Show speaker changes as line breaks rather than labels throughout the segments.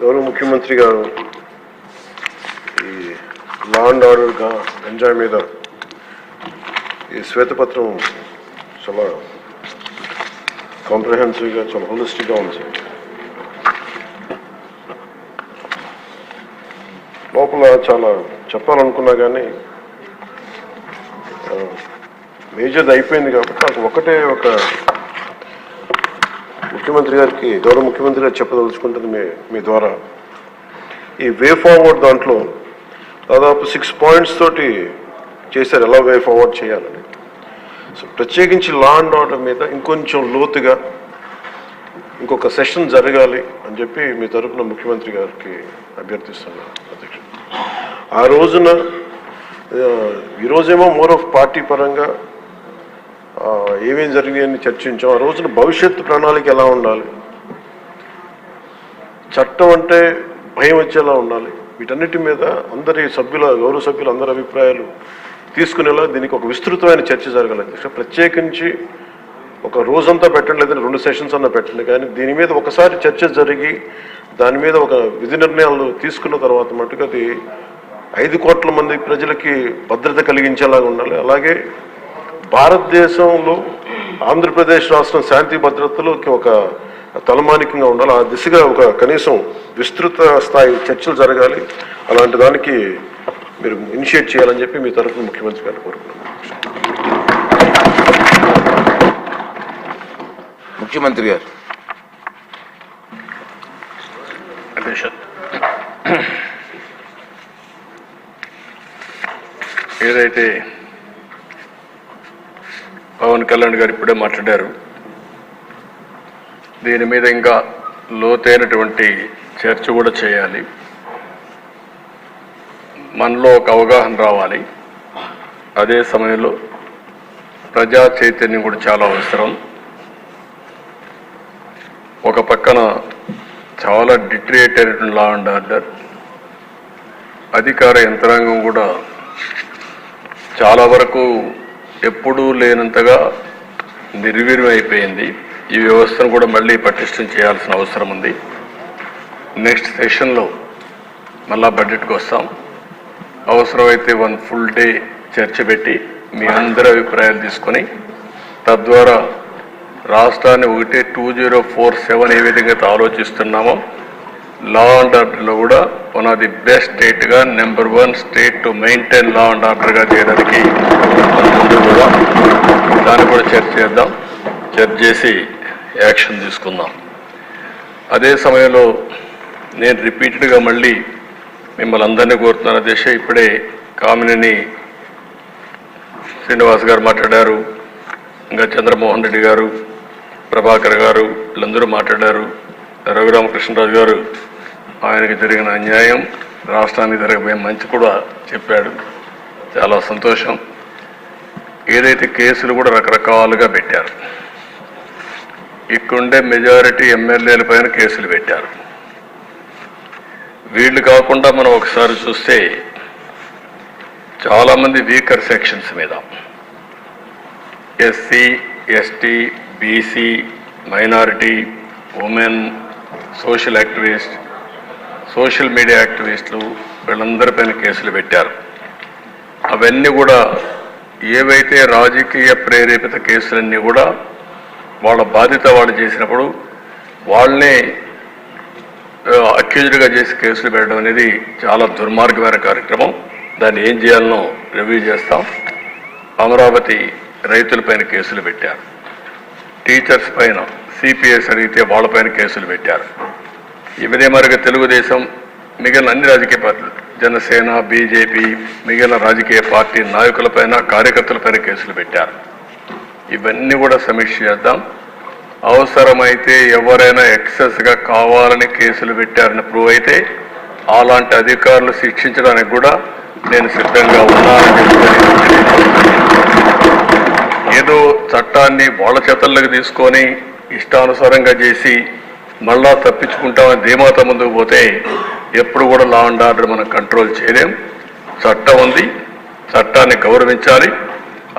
గౌరవ ముఖ్యమంత్రి గారు ఈ లా అండ్ ఆర్డర్గా ఎంజాయ్ మీద ఈ శ్వేతపత్రం చాలా కాంప్రహెన్సివ్గా చాలా హోలిస్టిక్గా ఉంది. సార్ లోపల చాలా చెప్పాలనుకున్నా కానీ మేజర్ది అయిపోయింది కాబట్టి నాకు ఒకటే ఒక ముఖ్యమంత్రి గారికి గౌరవ ముఖ్యమంత్రి గారు చెప్పదలుచుకుంటుంది మీ మీ ద్వారా. ఈ వే ఫార్వర్డ్ దాంట్లో దాదాపు సిక్స్ పాయింట్స్ తోటి చేశారు ఎలా వే ఫార్వర్డ్ చేయాలని. సో ప్రత్యేకించి లా అండ్ ఆర్డర్ మీద ఇంకొంచెం లోతుగా ఇంకొక సెషన్ జరగాలి అని చెప్పి మీ తరపున ముఖ్యమంత్రి గారికి అభ్యర్థిస్తున్నాను అధ్యక్షుడు. ఆ రోజున ఈరోజేమో మోర్ ఆఫ్ పార్టీ పరంగా ఏమేం జరిగాయని చర్చించాం. ఆ రోజున భవిష్యత్తు ప్రణాళిక ఎలా ఉండాలి? చట్టం అంటే భయం వచ్చేలా ఉండాలి. వీటన్నిటి మీద అందరి సభ్యుల గౌరవ సభ్యులు అందరి అభిప్రాయాలు తీసుకునేలా దీనికి ఒక విస్తృతమైన చర్చ జరగాలి ప్రత్యేకించి ఒక రోజంతా పెట్టండి లేదని రెండు సెషన్స్ అన్న పెట్టండి. కానీ దీని మీద ఒకసారి చర్చ జరిగి దాని మీద ఒక విధి నిర్ణయాలు తీసుకున్న తర్వాత మటుకు అది ఐదు కోట్ల మంది ప్రజలకి భద్రత కలిగించేలాగా ఉండాలి. అలాగే భారతదేశంలో ఆంధ్రప్రదేశ్ రాష్ట్రం శాంతి భద్రతలోకి ఒక తలమానికంగా ఉండాలి. ఆ దిశగా ఒక కనీసం విస్తృత స్థాయి చర్చలు జరగాలి. అలాంటి దానికి మీరు ఇనిషియేట్ చేయాలని చెప్పి మీ తరఫున ముఖ్యమంత్రి గారిని కోరుకున్నాను
ముఖ్యమంత్రి గారు.
ఏదైతే పవన్ కళ్యాణ్ గారు ఇప్పుడే మాట్లాడారు. దీని మీద ఇంకా లోతైనటువంటి చర్చ కూడా చేయాలి. మనలో ఒక అవగాహన రావాలి. అదే సమయంలో ప్రజా చైతన్యం కూడా చాలా అవసరం. ఒక పక్కన చాలా డిట్రియేట్ అయినటువంటి లా అండ్ ఆర్డర్ అధికార యంత్రాంగం కూడా చాలా వరకు ఎప్పుడూ లేనంతగా నిర్వీర్యం అయిపోయింది ఈ వ్యవస్థను కూడా మళ్ళీ పటిష్టం చేయాల్సిన అవసరం ఉంది. నెక్స్ట్ సెషన్లో మళ్ళా బడ్జెట్కి వస్తాం. అవసరమైతే వన్ ఫుల్ డే చర్చ పెట్టి మీ అందరి అభిప్రాయాలు తీసుకొని తద్వారా రాష్ట్రాన్ని ఒకటే టూ జీరో ఫోర్ సెవెన్ ఏ విధంగా అయితే ఆలోచిస్తున్నామో లా అండ్ ఆర్డర్లో కూడా one of the best స్టేట్గా number one state to maintain law and ఆర్డర్గా చేయడానికి ముందు కూడా దాన్ని కూడా చర్చ చేద్దాం. చర్చ చేసి యాక్షన్ తీసుకుందాం. అదే సమయంలో నేను రిపీటెడ్గా మళ్ళీ మిమ్మల్ని అందరినీ కోరుతున్నాను. దేశ ఇప్పుడే కామినేని శ్రీనివాస్ గారు మాట్లాడారు. ఇంకా చంద్రమోహన్ రెడ్డి గారు ప్రభాకర్ గారు వీళ్ళందరూ మాట్లాడారు. రఘురామకృష్ణరాజు గారు ఆయనకి జరిగిన అన్యాయం రాష్ట్రానికి జరగబోయే మంచి కూడా చెప్పాడు. చాలా సంతోషం. ఏదైతే కేసులు కూడా రకరకాలుగా పెట్టారు. ఇక్కడుండే మెజారిటీ ఎమ్మెల్యేల పైన కేసులు పెట్టారు. వీళ్ళు కాకుండా మనం ఒకసారి చూస్తే చాలామంది వీకర్ సెక్షన్స్ మీద. SC ST BC minority women social activist social media యాక్టివిస్టులు వీళ్ళందరిపైన కేసులు పెట్టారు. అవన్నీ కూడా ఏవైతే రాజకీయ ప్రేరేపిత కేసులన్నీ కూడా వాళ్ళ బాధ్యత వాళ్ళు చేసినప్పుడు వాళ్ళనే అక్యూజ్డ్గా చేసి కేసులు పెట్టడం అనేది చాలా దుర్మార్గమైన కార్యక్రమం. దాన్ని ఏం చేయాలనో రివ్యూ చేస్తాం. అమరావతి రైతులపైన కేసులు పెట్టారు. టీచర్స్ పైన సిపిఎస్ అడిగితే వాళ్ళపైన కేసులు పెట్టారు. ఇవదే మరొక తెలుగుదేశం మిగిలిన అన్ని రాజకీయ పార్టీలు జనసేన బీజేపీ మిగిలిన రాజకీయ పార్టీ నాయకులపైన కార్యకర్తలపైన కేసులు పెట్టారు. ఇవన్నీ కూడా సమీక్ష చేద్దాం. అవసరమైతే ఎవరైనా ఎక్సెస్గా కావాలని కేసులు పెట్టారని ప్రూవ్ అయితే అలాంటి అధికారులు శిక్షించడానికి కూడా నేను సిద్ధంగా ఉన్నానని ఏదో చట్టాన్ని వాళ్ళ చేతల్లోకి తీసుకొని ఇష్టానుసారంగా చేసి మళ్ళా తప్పించుకుంటామని ధీమాత ముందుకు పోతే ఎప్పుడు కూడా లా అండ్ ఆర్డర్ మనం కంట్రోల్ చేయలేం. చట్టం ఉంది. చట్టాన్ని గౌరవించాలి.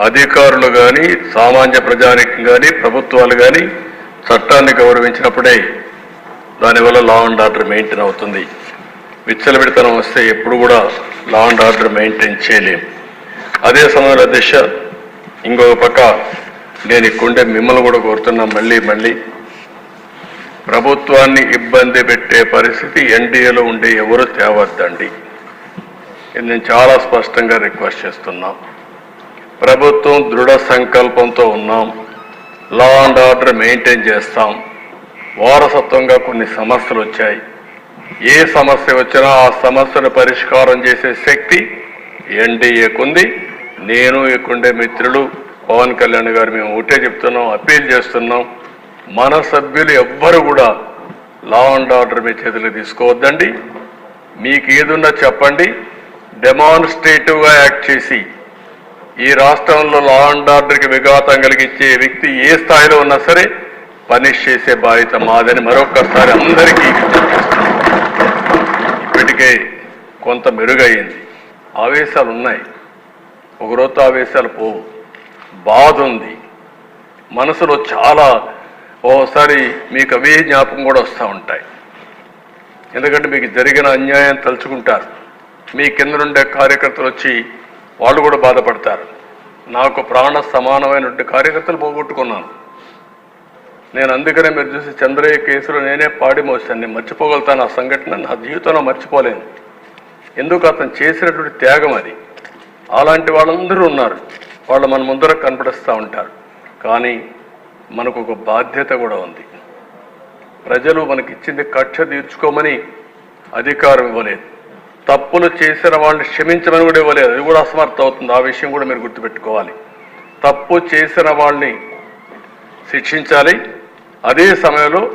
అధికారులు కానీ సామాన్య ప్రజానికి కానీ ప్రభుత్వాలు కానీ చట్టాన్ని గౌరవించినప్పుడే దానివల్ల లా అండ్ ఆర్డర్ మెయింటైన్ అవుతుంది. విచ్చలవిడితనం వస్తే ఎప్పుడు కూడా లా అండ్ ఆర్డర్ మెయింటైన్ చేయలేం. అదే సమయంలో అధ్యక్ష ఇంకొక పక్క నేను ఇక్కడే మిమ్మల్ని కూడా కోరుతున్నా మళ్ళీ మళ్ళీ ప్రభుత్వాన్ని ఇబ్బంది పెట్టే పరిస్థితి ఎన్డీఏలో ఉండే ఎవరు తేవద్దండి. నేను చాలా స్పష్టంగా రిక్వెస్ట్ చేస్తున్నాం. ప్రభుత్వం దృఢ సంకల్పంతో ఉన్నాం. లా అండ్ ఆర్డర్ మెయింటైన్ చేస్తాం. వారసత్వంగా కొన్ని సమస్యలు వచ్చాయి. ఏ సమస్య వచ్చినా ఆ సమస్యను పరిష్కారం చేసే శక్తి ఎన్డీఏకుంది. నేను ఇక్కడే మిత్రులు పవన్ కళ్యాణ్ గారు మేము ఒకటే చెప్తున్నాం అప్పీల్ చేస్తున్నాం. మన సభ్యులు ఎవ్వరు కూడా లా అండ్ ఆర్డర్ మీ చేతులు తీసుకోవద్దండి. మీకు ఏదున్నా చెప్పండి. డెమాన్స్ట్రేటివ్గా యాక్ట్ చేసి ఈ రాష్ట్రంలో లా అండ్ ఆర్డర్కి విఘాతం కలిగించే వ్యక్తి ఏ స్థాయిలో ఉన్నా సరే పనిష్ చేసే బాధ్యత మాదని మరొకసారి అందరికీ ఇప్పటికే కొంత మెరుగైంది. ఆవేశాలు ఉన్నాయి. ఒకరోజు ఆవేశాలు పోవు. బాధ ఉంది. మనసులో చాలా ఓసారి మీకు అవే జ్ఞాపకం కూడా వస్తూ ఉంటాయి. ఎందుకంటే మీకు జరిగిన అన్యాయం తలుచుకుంటారు. మీ కింద నుండే కార్యకర్తలు వచ్చి వాళ్ళు కూడా బాధపడతారు. నాకు ప్రాణ సమానమైనటువంటి కార్యకర్తలు పోగొట్టుకున్నాను. నేను అందుకనే మీరు చూసి చంద్రయ్య కేసులో నేనే పాడి మోసాను నేను మర్చిపోగలుగుతాను. ఆ సంఘటన నా జీవితంలో మర్చిపోలేను. ఎందుకు అతను చేసినటువంటి త్యాగం అది? అలాంటి వాళ్ళందరూ ఉన్నారు. వాళ్ళు మన ముందర కనపడిస్తూ ఉంటారు. కానీ మనకు ఒక బాధ్యత కూడా ఉంది. ప్రజలు మనకిచ్చింది కక్ష తీర్చుకోమని అధికారం ఇవ్వలేదు. తప్పులు చేసిన వాళ్ళని క్షమించమని కూడా ఇవ్వలేదు. అది కూడా అసమర్థం అవుతుంది. ఆ విషయం కూడా మీరు గుర్తుపెట్టుకోవాలి. తప్పు చేసిన వాళ్ళని శిక్షించాలి. అదే సమయంలో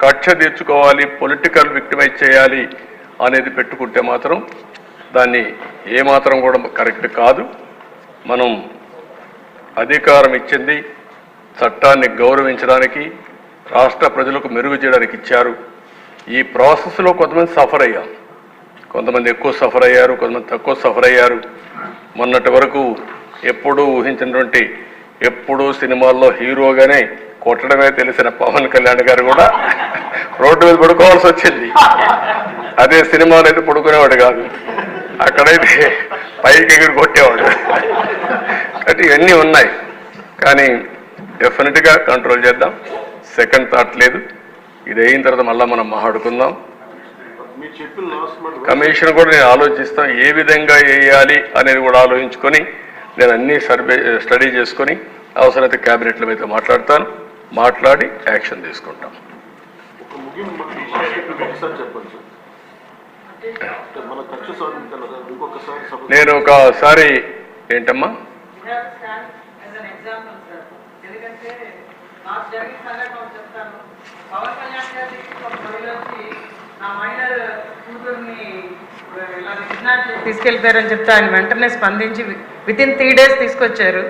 కక్ష తీర్చుకోవాలి పొలిటికల్ విక్టిమైజ్ చేయాలి అనేది పెట్టుకుంటే మాత్రం దాన్ని ఏమాత్రం కూడా కరెక్ట్ కాదు. మనం అధికారం ఇచ్చింది చట్టాన్ని గౌరవించడానికి రాష్ట్ర ప్రజలకు మెరుగు చేయడానికి ఇచ్చారు. ఈ ప్రాసెస్లో కొంతమంది సఫర్ అయ్యాం కొంతమంది ఎక్కువ సఫర్ అయ్యారు కొంతమంది తక్కువ సఫర్ అయ్యారు. మొన్నటి వరకు ఎప్పుడూ ఊహించినటువంటి ఎప్పుడూ సినిమాల్లో హీరోగానే కొట్టడమే తెలిసిన పవన్ కళ్యాణ్ గారు కూడా రోడ్డు మీద పడుకోవాల్సి వచ్చింది. అదే సినిమాలో అయితే పడుకునేవాడు కాదు. అక్కడైతే పైకి ఎగిరి కొట్టేవాడు. కాబట్టి ఇవన్నీ ఉన్నాయి. కానీ డెఫినెట్గా కంట్రోల్ చేద్దాం. సెకండ్ థాట్ లేదు. ఇది అయిన తర్వాత మళ్ళీ మనం మాట్లాడుకుందాం. కమిషన్ కూడా నేను ఆలోచిస్తాను. ఏ విధంగా వేయాలి అనేది కూడా ఆలోచించుకొని నేను అన్ని సర్వే స్టడీ చేసుకొని అవసరమైతే క్యాబినెట్ల మీద మాట్లాడతాను. మాట్లాడి యాక్షన్ తీసుకుంటాం. నేను ఒకసారి ఏంటమ్మా?
నాకు జరిగిన సంఘటన చెప్తాను. పవన్ కళ్యాణ్ గారి ఒక మహిళ వచ్చి నా మైనర్ కూతుర్ని ఇలా కిడ్నాప్ చేసి తీసుకెళ్తారని చెప్తే ఆయన వెంటనే స్పందించి విత్ ఇన్ త్రీ డేస్ తీసుకొచ్చారు.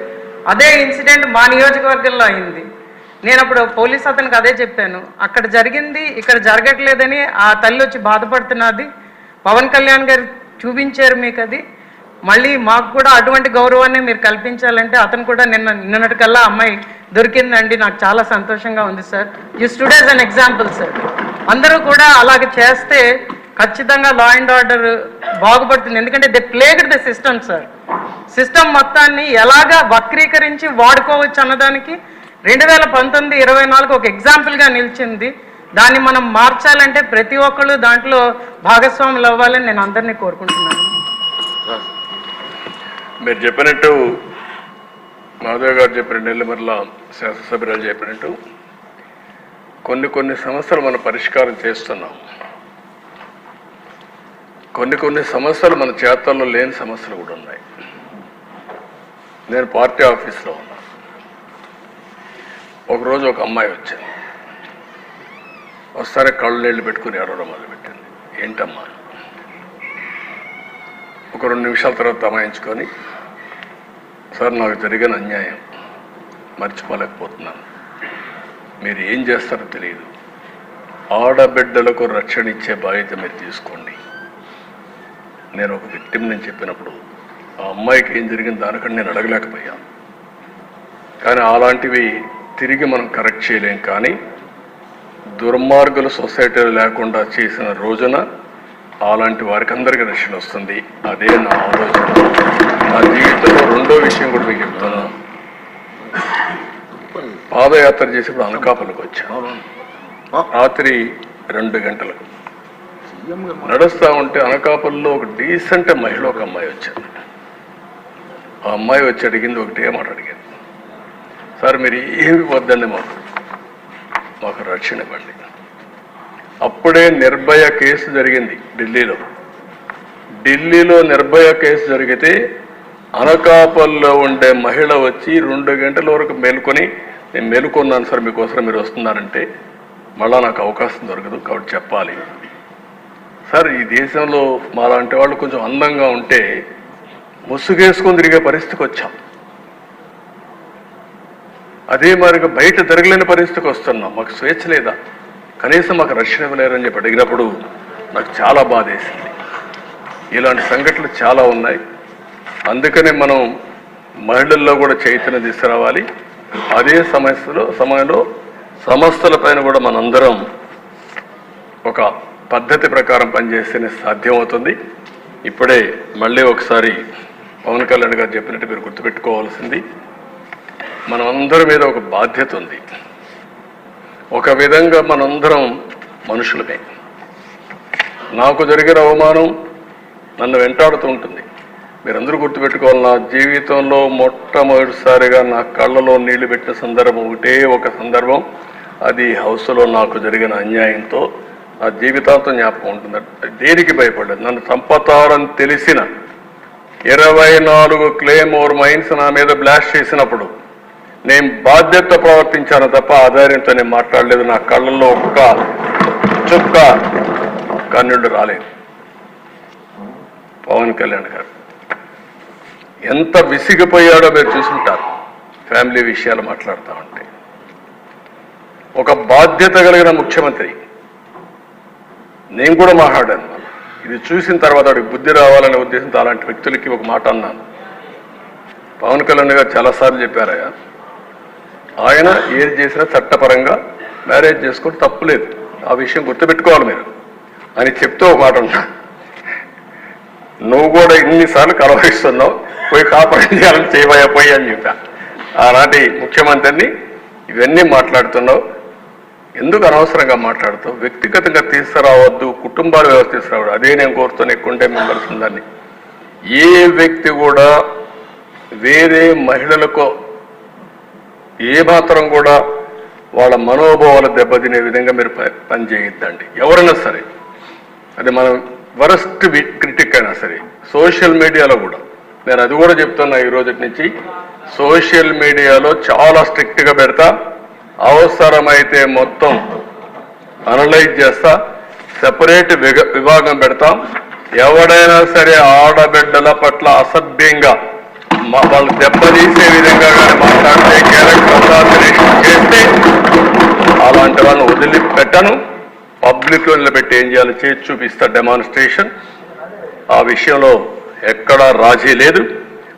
అదే ఇన్సిడెంట్ మా నియోజకవర్గంలో అయింది. నేను అప్పుడు పోలీస్ అతనికి అదే చెప్పాను. అక్కడ జరిగింది ఇక్కడ జరగట్లేదని ఆ తల్లి వచ్చి బాధపడుతున్నది. పవన్ కళ్యాణ్ గారు చూపించారు మీకు అది మళ్ళీ మాకు కూడా అటువంటి గౌరవాన్ని మీరు కల్పించాలంటే అతను కూడా నిన్న నిన్నటికల్లా అమ్మాయి దొరికిందండి. నాకు చాలా సంతోషంగా ఉంది sir. You stood as an example sir. అందరూ కూడా అలాగ చేస్తే ఖచ్చితంగా లా అండ్ ఆర్డర్ బాగుపడుతుంది. ఎందుకంటే they plagued the system sir. System మొత్తాన్ని ఎలాగా వక్రీకరించి వాడుకోవచ్చు అన్నదానికి రెండు వేల పంతొమ్మిది ఇరవై నాలుగు ఒక ఎగ్జాంపుల్గా నిలిచింది. దాన్ని మనం మార్చాలంటే ప్రతి ఒక్కళ్ళు దాంట్లో భాగస్వాములు అవ్వాలని నేను అందరినీ కోరుకుంటున్నాను.
మీరు చెప్పినట్టు మాధవ్ గారు చెప్పిన నెల్లిమర్ల శాసనసభ్యురాలు చెప్పినట్టు కొన్ని కొన్ని సమస్యలు మనం పరిష్కారం చేస్తున్నాం. కొన్ని కొన్ని సమస్యలు మన చేతల్లో లేని సమస్యలు కూడా ఉన్నాయి. నేను పార్టీ ఆఫీస్లో ఉన్నా. ఒకరోజు ఒక అమ్మాయి వచ్చింది. ఒకసారి కళ్ళు నీళ్ళు పెట్టుకుని ఎవరో మొదలుపెట్టింది ఏంటమ్మా? ఒక రెండు నిమిషాల తర్వాత అమాయించుకొని సార్ నాకు జరిగిన అన్యాయం మర్చిపోలేకపోతున్నాను. మీరు ఏం చేస్తారో తెలియదు. ఆడబిడ్డలకు రక్షణ ఇచ్చే బాధ్యత మీరు తీసుకోండి. నేను ఒక విక్టిమ్ నేను చెప్పినప్పుడు ఆ అమ్మాయికి ఏం జరిగింది దానికంటే నేను అడగలేకపోయాను. కానీ అలాంటివి తిరిగి మనం కరెక్ట్ చేయలేం. కానీ దుర్మార్గులు సొసైటీలో లేకుండా చేసిన రోజున అలాంటి వారికి అందరికీ రక్షణ వస్తుంది. అదే నా ఆలోచన. నా జీవితంలో రెండో విషయం కూడా మీకు చెప్తాను. పాదయాత్ర చేసేప్పుడు అనకాపల్లికి వచ్చాను రాత్రి రెండు గంటలకు. నడుస్తూ ఉంటే అనకాపల్లిలో ఒక డీసెంట్ మహిళ ఒక అమ్మాయి వచ్చింది ఆ అమ్మాయి వచ్చి అడిగింది ఒకటే మాట అడిగింది సార్ మీరు ఏమి వద్దండి మాకు? మాకు రక్షణ ఇవ్వండి. అప్పుడే నిర్భయ కేసు జరిగింది ఢిల్లీలో. ఢిల్లీలో నిర్భయ కేసు జరిగితే అనకాపల్లో ఉండే మహిళ వచ్చి రెండు గంటల వరకు మేలుకొని నేను మేలుకున్నాను సార్ మీకోసం మీరు వస్తున్నారంటే మళ్ళా నాకు అవకాశం దొరకదు కాబట్టి చెప్పాలి. సార్ ఈ దేశంలో మాలాంటి వాళ్ళు కొంచెం అందంగా ఉంటే ముసుగేసుకొని తిరిగే పరిస్థితికి వచ్చాం. అదే మరిగా బయట జరగలేని పరిస్థితికి వస్తున్నాం. మాకు స్వేచ్ఛ లేదా? కనీసం మాకు రక్షణ ఇవ్వలేరని చెప్పి అడిగినప్పుడు నాకు చాలా బాధేసింది. ఇలాంటి సంఘటనలు చాలా ఉన్నాయి. అందుకనే మనం మహిళల్లో కూడా చైతన్యం తీసుకురావాలి. అదే సమస్యలో సమయంలో సంస్థల పైన కూడా మనందరం ఒక పద్ధతి ప్రకారం పనిచేస్తేనే సాధ్యమవుతుంది. ఇప్పుడే మళ్ళీ ఒకసారి పవన్ కళ్యాణ్ గారు చెప్పినట్టు మీరు గుర్తుపెట్టుకోవాల్సింది మనం అందరి మీద ఒక బాధ్యత ఉంది. ఒక విధంగా మనందరం మనుషులమే. నాకు జరిగిన అవమానం నన్ను వెంటాడుతూ ఉంటుంది. మీరందరూ గుర్తుపెట్టుకోవాలి నా జీవితంలో మొట్టమొదటిసారిగా నా కళ్ళలో నీళ్ళు పెట్టిన సందర్భం ఒకటే ఒక సందర్భం. అది హౌస్లో నాకు జరిగిన అన్యాయంతో నా జీవితాంతం జ్ఞాపకం ఉంటుంది. దేనికి భయపడలేదు నన్ను చంపతారని తెలిసిన ఇరవై నాలుగు క్లేమోర్ మైన్స్ నా మీద బ్లాస్ట్ చేసినప్పుడు. నేను బాధ్యత ప్రవర్తించాను తప్ప ఆధార్యంతో నేను మాట్లాడలేదు. నా కళ్ళల్లో ఒక్క చుక్క కన్నుడు రాలేదు. పవన్ కళ్యాణ్ గారు ఎంత విసిగిపోయాడో మీరు చూసుంటారు. ఫ్యామిలీ విషయాలు మాట్లాడుతూ ఉంటే. ఒక బాధ్యత కలిగిన ముఖ్యమంత్రి. నేను కూడా మాట్లాడాను. ఇది చూసిన తర్వాత వాడికి బుద్ధి రావాలనే ఉద్దేశంతో అలాంటి వ్యక్తులకి ఒక మాట అన్నాను. పవన్ కళ్యాణ్ గారు చాలాసార్లు చెప్పారయ్యా ఆయన ఏది చేసినా చట్టపరంగా మ్యారేజ్ చేసుకోవడం తప్పులేదు ఆ విషయం గుర్తుపెట్టుకోవాలి మీరు. అని చెప్తూ ఒక మాట ఉన్నా నువ్వు కూడా ఇన్నిసార్లు కలవరిస్తున్నావు. పోయి కాపాడు చేయాలని చేయబోయా పోయి అని చెప్పా. ఆనాటి ముఖ్యమంత్రిని ఇవన్నీ మాట్లాడుతున్నావు. ఎందుకు అనవసరంగా మాట్లాడుతావు? వ్యక్తిగతంగా తీసుకురావద్దు కుటుంబాలు వ్యవస్థ తీసుకురావద్దు. అదే నేను కోరుతున్న ఎక్కువంటే మెంబర్స్ ఉందని ఏ వ్యక్తి కూడా వేరే మహిళలకు ఏ మాత్రం కూడా వాళ్ళ మనోభావాలు దెబ్బతినే విధంగా మీరు ప- ఎవరైనా సరే అది మనం వరస్ట్ క్రిటిక్ అయినా సరే సోషల్ మీడియాలో కూడా నేను అది కూడా చెప్తున్నా ఈ రోజు నుంచి సోషల్ మీడియాలో చాలా స్ట్రిక్ట్గా పెడతా అవసరమైతే మొత్తం అనలైజ్ చేస్తా సెపరేట్ విభాగం పెడతాం. ఎవడైనా సరే ఆడబిడ్డల పట్ల అసభ్యంగా వాళ్ళు దెబ్బతీసే విధంగా కానీ మాట్లాడితే క్యారెక్టర్ అసాసినేషన్ చేస్తే అలాంటి వాళ్ళని వదిలిపెట్టను. పబ్లిక్లో నిలబెట్టి ఏం చేయాలో? చేసి చూపిస్తా డెమాన్స్ట్రేషన్ ఆ విషయంలో ఎక్కడా రాజీ లేదు.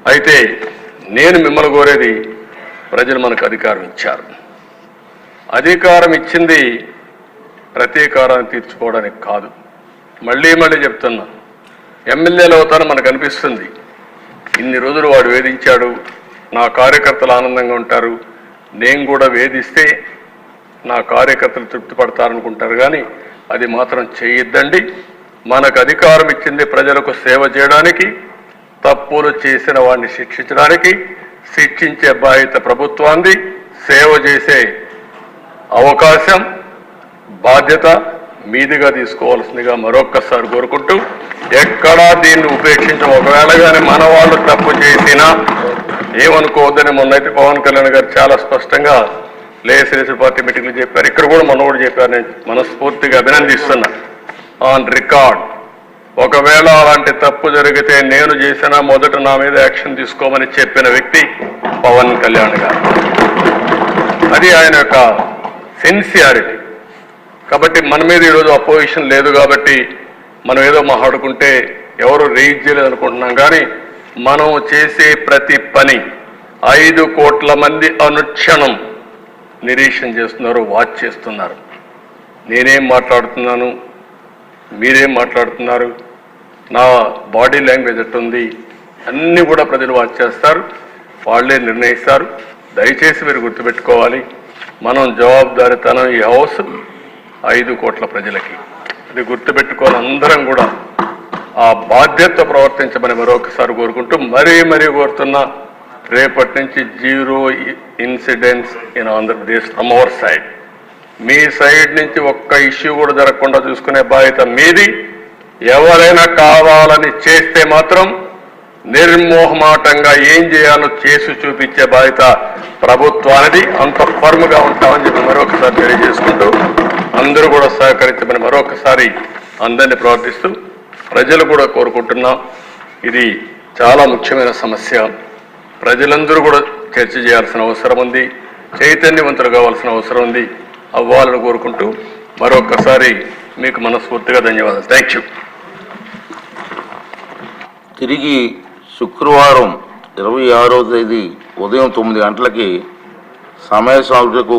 అయితే నేను మిమ్మల్ని కోరేది ప్రజలు మనకు అధికారం ఇచ్చారు. అధికారం ఇచ్చింది ప్రతీకారాన్ని తీర్చుకోవడానికి కాదు. మళ్ళీ మళ్ళీ చెప్తున్నా. ఎమ్మెల్యేలు అవుతాను మనకు అనిపిస్తుంది. ఇన్ని రోజులు వాడు వేధించాడు. నా కార్యకర్తలు ఆనందంగా ఉంటారు. నేను కూడా వేధిస్తే నా కార్యకర్తలు తృప్తి పడతారనుకుంటారు. కానీ అది మాత్రం చేయొద్దండి. మనకు అధికారం ఇచ్చింది ప్రజలకు సేవ చేయడానికి తప్పులు చేసిన వాడిని శిక్షించడానికి శిక్షించే బాధ్యత ప్రభుత్వాన్ని సేవ చేసే అవకాశం బాధ్యత మీదిగా తీసుకోవాల్సిందిగా మరొక్కసారి కోరుకుంటూ ఎక్కడా దీన్ని ఉపేక్షించం. ఒకవేళ కానీ మన వాళ్ళు తప్పు చేసినా ఏమనుకోవద్దని మొన్నైతే పవన్ కళ్యాణ్ గారు చాలా స్పష్టంగా లేసిరేసి పార్టీ మీటింగ్లు చెప్పారు. ఇక్కడ కూడా మనోడు కూడా చెప్పారు. నేను మనస్ఫూర్తిగా అభినందిస్తున్నా. On record. ఒకవేళ అలాంటి తప్పు జరిగితే నేను చేసిన మొదట నా మీద యాక్షన్ తీసుకోమని చెప్పిన వ్యక్తి పవన్ కళ్యాణ్ గారు. అది ఆయన యొక్క సిన్సియారిటీ. కాబట్టి మన మీద ఈరోజు అపోజిషన్ లేదు కాబట్టి మనం ఏదో మాట్లాడుకుంటే ఎవరు రీచ్ చేయలేదు అనుకుంటున్నాం కానీ మనం చేసే ప్రతి పని ఐదు కోట్ల మంది అనుక్షణం నిరీక్షణ చేస్తున్నారు వాచ్ చేస్తున్నారు. నేనేం మాట్లాడుతున్నాను? మీరేం మాట్లాడుతున్నారు? నా బాడీ లాంగ్వేజ్ ఎట్టుంది? అన్నీ కూడా ప్రజలు వాచ్ చేస్తారు వాళ్ళే నిర్ణయిస్తారు. దయచేసి మీరు గుర్తుపెట్టుకోవాలి మనం జవాబుదారితనం ఈ హౌస్ ఐదు కోట్ల ప్రజలకి. ఇది గుర్తుపెట్టుకోవాలి అందరం కూడా. ఆ బాధ్యత ప్రవర్తించమని మరొకసారి కోరుకుంటూ మరీ మరీ కోరుతున్నా రేపటి నుంచి zero incidents in Andhra Pradesh from our side. Me side నుంచి ఒక్క ఇష్యూ కూడా జరగకుండా చూసుకునే బాధ్యత మీది. ఎవరైనా కావాలని చేస్తే మాత్రం నిర్మోహమాటంగా ఏం చేయాలో చేసి చూపించే బాధ్యత ప్రభుత్వానికి అంత ఫర్మ్గా ఉంటామని చెప్పి మరొకసారి తెలియజేసుకుంటూ అందరూ కూడా సహకరించమని మరొకసారి అందరినీ ప్రవర్తిస్తూ ప్రజలు కూడా కోరుకుంటున్నాం ఇది చాలా ముఖ్యమైన సమస్య. ప్రజలందరూ కూడా చర్చ చేయాల్సిన అవసరం ఉంది చైతన్యవంతులు కావాల్సిన అవసరం ఉంది. అవ్వాలని కోరుకుంటూ మరొకసారి మీకు మనస్ఫూర్తిగా ధన్యవాదాలు. థ్యాంక్ యూ
తిరిగి శుక్రవారం ఇరవై ఆరో తేదీ ఉదయం తొమ్మిది గంటలకి సమయ సాగుటకు